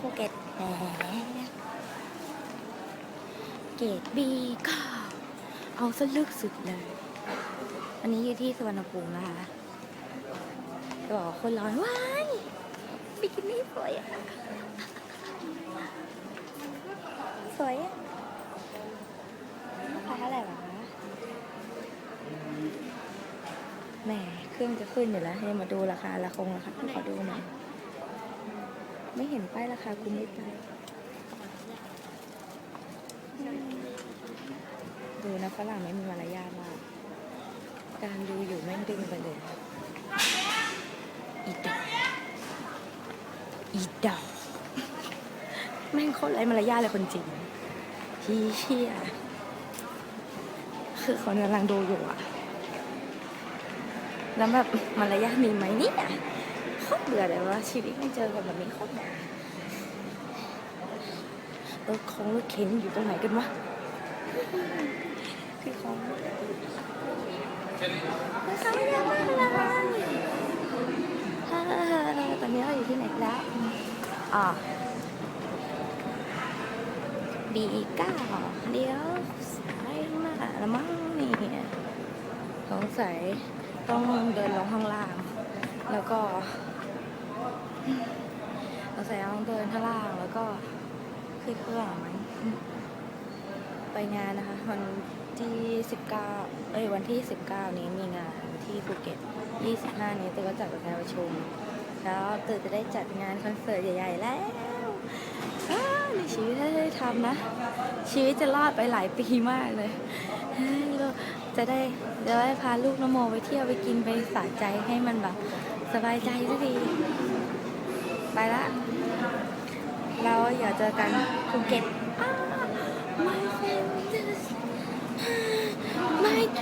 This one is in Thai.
ภูเก็ตแหมเกรดบีก็เอาซะลึกสุดเลย อันนี้อยู่ที่สุวรรณภูมินะคะจะบอกว่าคนร้อนว้ายบิกินี่สวยอะสวยอะราคาเท่าไหร่วะแหมเครื่องจะขึ้นอยู่แล้วให้มาดูราคาละคงราคาขอดูหน่อย ไม่เห็นป้ายราคาคุณไม่ไปดูนะฝรั่งไม่มีมารยาทมากการดูอยู่แม่งดึงไปเลยอีดอกอีดอกแม่งโคตรไร้มารยาทเลยคนจีนฮีเชี่ยคือคนกำลังดูอยู่อะแล้วแบบมารยาทมีไหมเนี่ย โคตรเบื่อเลยว่าชีวิตไม่เจอกันแบบนี้โคตรเบื่อรถของรถเข็นอยู่ตรงไหนกันวะคือของนะคะไม่ได้มากเลยตอนนี้เราอยู่ที่ไหนแล้วอ่าบีเก้าเดี๋ยวซ้ายข้างหน้าละมั้งนี่สงสัยต้องเดินลงข้างล่าง แล้วก็ สงสัยต้องเดินข้างล่างแล้วก็ขึ้นเครื่องไหมอืมไปงานนะคะ วันที่สิบเก้าเอ้ยวันที่สิบเก้านี้มีงานที่ภูเก็ตยี่สิบห้านี้ตื่นก็จัดการประชุม แล้วตื่นจะได้จัดงานคอนเสิร์ตใหญ่ ๆ แล้วในชีวิตได้ทำนะ ชีวิตจะรอดไปหลายปีมากเลยจะได้จะได้พาลูกนโมไปเที่ยวไปกินไปสะใจให้มันแบบสบายใจสักที ไปละเราอย่าเจอกันภูเก็ต my friend my trip อ้า